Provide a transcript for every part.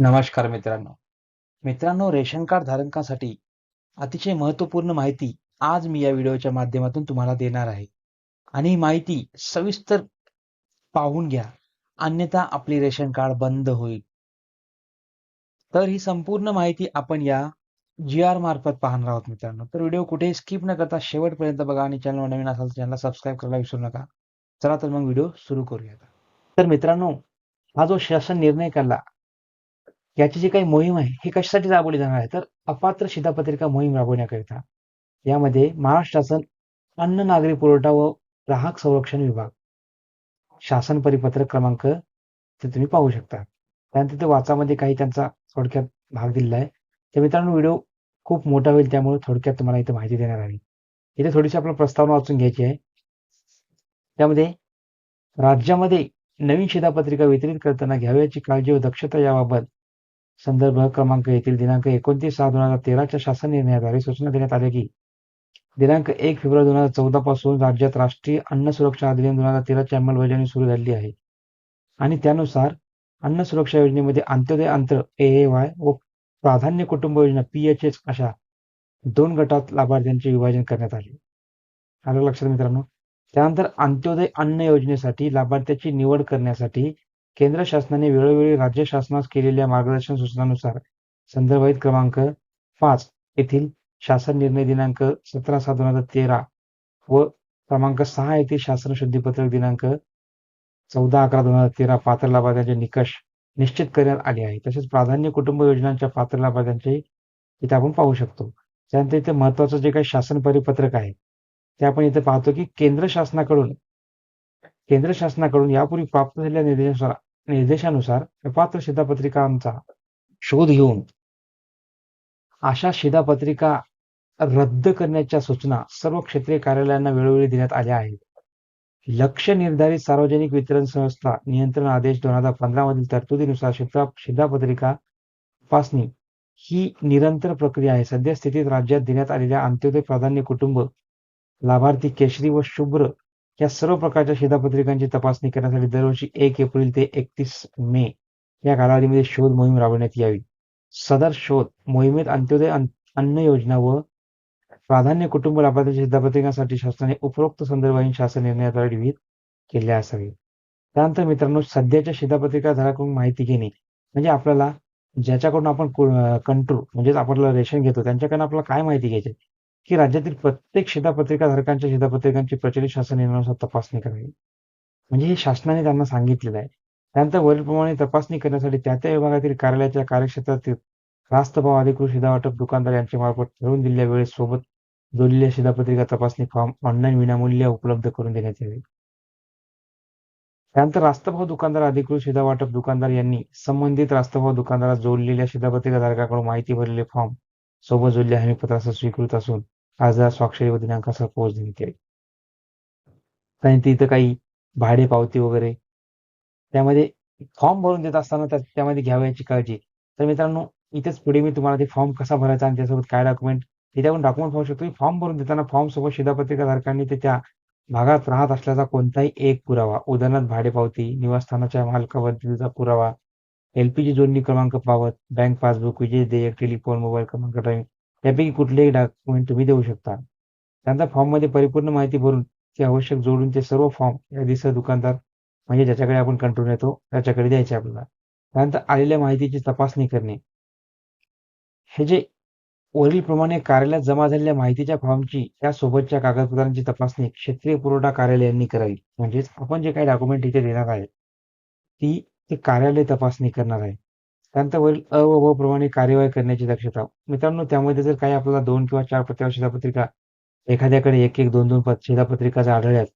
नमस्कार मित्रांनो. मित्रांनो रेशन कार्ड धारकांसाठी अतिशय महत्त्वपूर्ण माहिती आज मी या व्हिडिओच्या माध्यमातून तुम्हाला देणार आहे. आणि ही माहिती सविस्तर पाहून घ्या. अन्यथा आपली रेशन कार्ड बंद होईल. तर ही संपूर्ण माहिती आपण या जी आर मार्फत पाहणार आहोत मित्रांनो. तर व्हिडिओ कुठेही स्किप न करता शेवटपर्यंत बघा आणि चॅनल नवीन असाल तर चॅनलला सबस्क्राईब करायला विसरू नका. चला तर मग व्हिडिओ सुरू करूया तर मित्रांनो हा जो शासन निर्णय काढला याची जी काही मोहीम आहे ही कशासाठी राबवली जाणार आहे? तर अपात्र शिधापत्रिका मोहीम राबवण्याकरिता. यामध्ये महाराष्ट्र शासन अन्न नागरी पुरवठा व ग्राहक संरक्षण विभाग शासन परिपत्रक क्रमांक ते तुम्ही पाहू शकता. त्यानंतर ते वाचामध्ये काही त्यांचा थोडक्यात भाग दिलेला आहे. तर मित्रांनो व्हिडिओ खूप मोठा होईल त्यामुळे थोडक्यात तुम्हाला इथे माहिती देणार आहे. इथे थोडीशी आपल्याला प्रस्तावना वाचून घ्यायची आहे. त्यामध्ये राज्यामध्ये नवीन शिधापत्रिका वितरित करताना घ्यावयाची काळजी व दक्षता याबाबत संदर्भ क्रमांक येथील दिनांक एकोणतीस सहा दोन हजार तेराच्या शासन निर्णयाद्वारे सूचना देण्यात आल्या की दिनांक एक फेब्रुवारी दोन हजार चौदा पासून राज्यात राष्ट्रीय अन्न सुरक्षा अधिनियम दोन हजार तेराची अंमलबजावणी सुरू झाली आहे. आणि त्यानुसार अन्न सुरक्षा योजनेमध्ये अंत्योदय अंतर ए वाय व प्राधान्य कुटुंब योजना पी एच एच अशा दोन गटात लाभार्थ्यांचे विभाजन करण्यात आले. आलं लक्षात मित्रांनो? त्यानंतर अंत्योदय अन्न योजनेसाठी लाभार्थ्याची निवड करण्यासाठी केंद्र शासनाने वेळोवेळी राज्य शासनास केलेल्या मार्गदर्शन सूचनानुसार संदर्भित क्रमांक पाच येथील शासन निर्णय दिनांक सतरा सात दोन हजार तेरा व क्रमांक सहा येथील शासन शुद्धीपत्रक दिनांक चौदा अकरा दोन हजार तेरा पात्र लाभार्थ्यांचे निकष निश्चित करण्यात आले आहे. तसेच प्राधान्य कुटुंब योजनांच्या पात्र लाभार्थ्यांचे इथे आपण पाहू शकतो. त्यानंतर इथे महत्वाचं जे काही शासन परिपत्रक आहे ते आपण इथे पाहतो की केंद्र शासनाकडून केंद्र शासनाकडून यापूर्वी प्राप्त झालेल्या निर्देशानुसार निर्देशानुसार अपात्र शिधापत्रिकांचा शोध घेऊन अशा शिधापत्रिका रद्द करण्याच्या सूचना सर्व क्षेत्रीय कार्यालयांना वेळोवेळी देण्यात आल्या आहेत. लक्ष निर्धारित सार्वजनिक वितरण संस्था नियंत्रण आदेश दोन हजार पंधरा मधील तरतुदीनुसार शिधा शिधापत्रिका तपासणी ही निरंतर प्रक्रिया आहे. सध्या स्थितीत राज्यात देण्यात आलेल्या अंत्योदय प्राधान्य कुटुंब लाभार्थी केशरी व शुभ्र या सर्व प्रकारच्या शिधापत्रिकांची तपासणी करण्यासाठी दरवर्षी एक एप्रिल ते एकतीस मे या कालावधीमध्ये शोध मोहीम राबवण्यात यावी. सदर शोध मोहिमेत अंत्योदय अन्न योजना व प्राधान्य कुटुंब लाभार्थ्यांच्या शिधापत्रिकांसाठी शासनाने उपरोक्त संदर्भाने शासन निर्णयाद्वारे विहित केले असावे. त्यानंतर मित्रांनो सध्याच्या शिधापत्रिका धाराकडून माहिती घेणे म्हणजे आपल्याला ज्याच्याकडून आपण कंट्रोल म्हणजेच आपल्याला रेशन घेतो त्यांच्याकडून आपल्याला काय माहिती घ्यायची की राज्यातील प्रत्येक शिधापत्रिका धारकांच्या शिधापत्रिकांची प्रचलित शासन नियमानुसार तपासणी करावी. म्हणजे हे शासनाने त्यांना सांगितलेलं आहे. त्यानंतर वरीलप्रमाणे तपासणी करण्यासाठी त्या त्या विभागातील कार्यालयाच्या कार्यक्षेत्रातील रास्त भाव अधिकृत शिधावाटप दुकानदार यांच्या मार्फत ठरवून दिलेल्या वेळेस सोबत जोडलेल्या शिधापत्रिका तपासणी फॉर्म ऑनलाईन विनामूल्य उपलब्ध करून देण्यात यावे. त्यानंतर रास्तभाव दुकानदार अधिकृत शिधा वाटप दुकानदार यांनी संबंधित रास्तभाव दुकानदारात जोडलेल्या शिधापत्रिका धारकाकडून माहिती भरलेले फॉर्म सोबत जोडलेल्या हमीपत्रासह स्वीकृत असून अर्जात स्वाक्षरी व दिनांकासह पोच देण्यात यावी त्यानंतर इथं काही भाडे पावती वगैरे. त्यामध्ये फॉर्म भरून देत असताना त्यामध्ये घ्यावयाची काळजी. तर मित्रांनो इथेच पुढे मी तुम्हाला ते फॉर्म कसा भरायचा आणि त्यासोबत काय डॉक्युमेंट तिथे आपण डॉक्युमेंट पाहू शकतो. फॉर्म भरून देताना फॉर्म सोबत शिधापत्रिका धारकांनी ते त्या भागात राहत असल्याचा कोणताही एक पुरावा उदाहरणार्थ भाडे पावती निवासस्थानाच्या मालकाबद्दलचा पुरावा एलपीजी जोडणी क्रमांक पावत बँक पासबुक विजय देयक टेलिफोन मोबाईल क्रमांक ड्राईव्ह यापैकी कुठलेही डॉक्युमेंट तुम्ही देऊ शकता. त्यानंतर फॉर्ममध्ये परिपूर्ण माहिती भरून ते आवश्यक जोडून ते सर्व फॉर्म या दुकानदार म्हणजे ज्याच्याकडे आपण कंट्रोल येतो त्याच्याकडे द्यायचे आपल्याला. त्यानंतर आलेल्या माहितीची तपासणी करणे. हे जे वरीलप्रमाणे कार्यालयात जमा झालेल्या माहितीच्या फॉर्मची त्यासोबतच्या कागदपत्रांची तपासणी क्षेत्रीय पुरवठा कार्यालयांनी करावी. म्हणजेच आपण जे काही डॉक्युमेंट इथे देणार आहे ती ते कार्यालय तपासणी करणार आहे. त्यानंतर वरील अ व ब प्रमाणे कार्यवाही करण्याची दक्षता. मित्रांनो त्यामध्ये जर काही आपल्याला दोन किंवा चार पत्रावर शिधापत्रिका एखाद्याकडे एक एक दोन दोन शिधापत्रिका जर आढळल्यास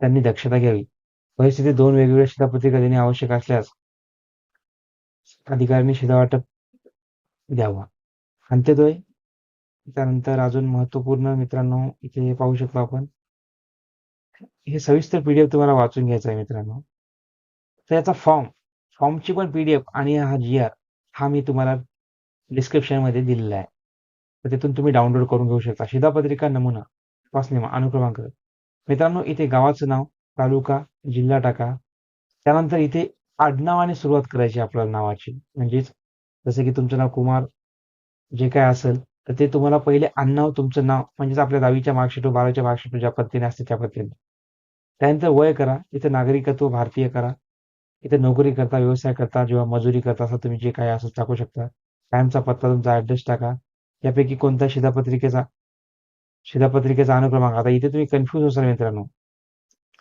त्यांनी दक्षता घ्यावी. परिस्थिती दोन वेगवेगळ्या शिधापत्रिका देणे आवश्यक असल्यास अधिकाऱ्यांनी शिधावाटप द्यावा. अंत्योदय. त्यानंतर अजून महत्त्वपूर्ण मित्रांनो इथे पाहू शकतो आपण. हे सविस्तर पीडीएफ तुम्हाला वाचून घ्यायचं आहे मित्रांनो. तर याचा फॉर्म फॉर्मची पण पीडीएफ आणि हा जी आर हा मी तुम्हाला डिस्क्रिप्शनमध्ये दिलेला आहे. तर तिथून तुम्ही डाउनलोड करून घेऊ शकता. शिधापत्रिका नमुना तपासणी अनुक्रमांक. मित्रांनो इथे गावाचं नाव तालुका जिल्हा टाका. त्यानंतर इथे आडनावाने सुरुवात करायची आपल्याला नावाची. म्हणजेच जसं की तुमचं नाव कुमार जे काय असेल तर ते तुम्हाला पहिले आडनाव तुमचं नाव म्हणजेच आपल्या दहावीच्या मार्कशीटवर बारावीच्या मार्कशीट ज्या पद्धतीने असते त्या पद्धतीने. त्यानंतर वय करा इथे नागरिकत्व भारतीय करा. इथे नोकरी करता व्यवसाय करता किंवा मजुरी करता असं तुम्ही जे काय असं टाकू शकता कायमचा पत्ता तुमचा ऍड्रेस टाका. यापैकी कोणत्या शिधापत्रिकेचा शिधापत्रिकेचा अनुक्रमांक आता इथे तुम्ही कन्फ्यूज होसाल मित्रांनो.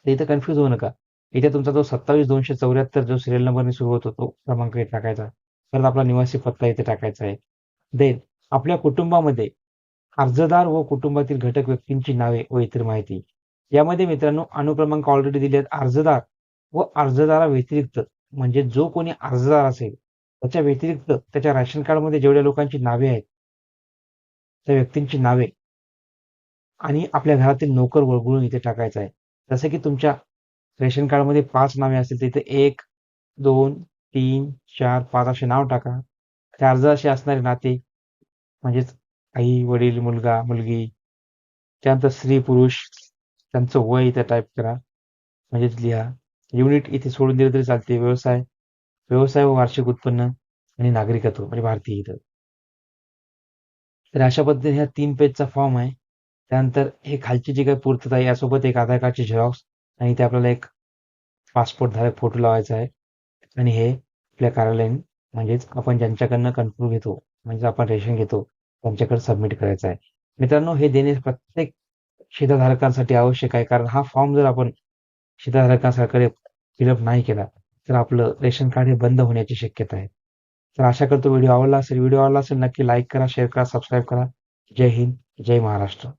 इथे कन्फ्युज कन्फ्यूज होऊ नका. इथे तुमचा जो सत्तावीस दोनशे चौऱ्याहत्तर जो सिरियल नंबरने सुरू होतो तो क्रमांक इथे टाकायचा. परत आपला निवासी पत्ता इथे टाकायचा आहे. देन आपल्या कुटुंबामध्ये अर्जदार व कुटुंबातील घटक व्यक्तींची नावे व इतर माहिती. यामध्ये मित्रांनो अनुक्रमांक ऑलरेडी दिले आहेत अर्जदार व अर्जदारा व्यतिरिक्त म्हणजे जो कोणी अर्जदार असेल त्याच्या व्यतिरिक्त त्याच्या राशन कार्डमध्ये जेवढ्या लोकांची नावे आहेत त्या व्यक्तींची नावे आणि आपल्या घरातील नोकर वळगुळून इथे टाकायचं आहे. जसं की तुमच्या रेशन कार्डमध्ये पाच नावे असतील तिथे एक दोन तीन चार पाच असे नाव टाका. त्या अर्जाशी असणारे नाते म्हणजेच आई वडील मुलगा मुलगी त्यानंतर स्त्री पुरुष त्यांचं वय इथे टाईप करा. म्हणजेच लिहा. युनिट इथे सोडून दिलं तरी चालते व्यवसाय व्यवसाय व वार्षिक उत्पन्न आणि नागरिकत्व म्हणजे भारतीय इथं तर अशा पद्धतीने ह्या तीन पेजचा फॉर्म आहे. त्यानंतर हे खालची जी काही पूर्तता आहे यासोबत एक आधार कार्डची झेरॉक्स आणि इथे आपल्याला एक पासपोर्ट धारक फोटो लावायचा आहे. आणि हे आपल्या कार्यालयीन म्हणजेच आपण ज्यांच्याकडनं कन्फर्म घेतो म्हणजे आपण रेशन घेतो त्यांच्याकडे सबमिट करायचं आहे. मित्रांनो हे देणे प्रत्येक शिधाधारकांसाठी आवश्यक आहे. कारण हा फॉर्म जर आपण शिधाधारकांकडे फिलअप नाही केला तर आपलं रेशन कार्ड हे बंद होण्याची शक्यता आहे. तर आशा करतो व्हिडिओ आवडला असेल व्हिडिओ आवडला असेल नक्की लाईक करा शेअर करा सबस्क्राईब करा. जय हिंद जय महाराष्ट्र.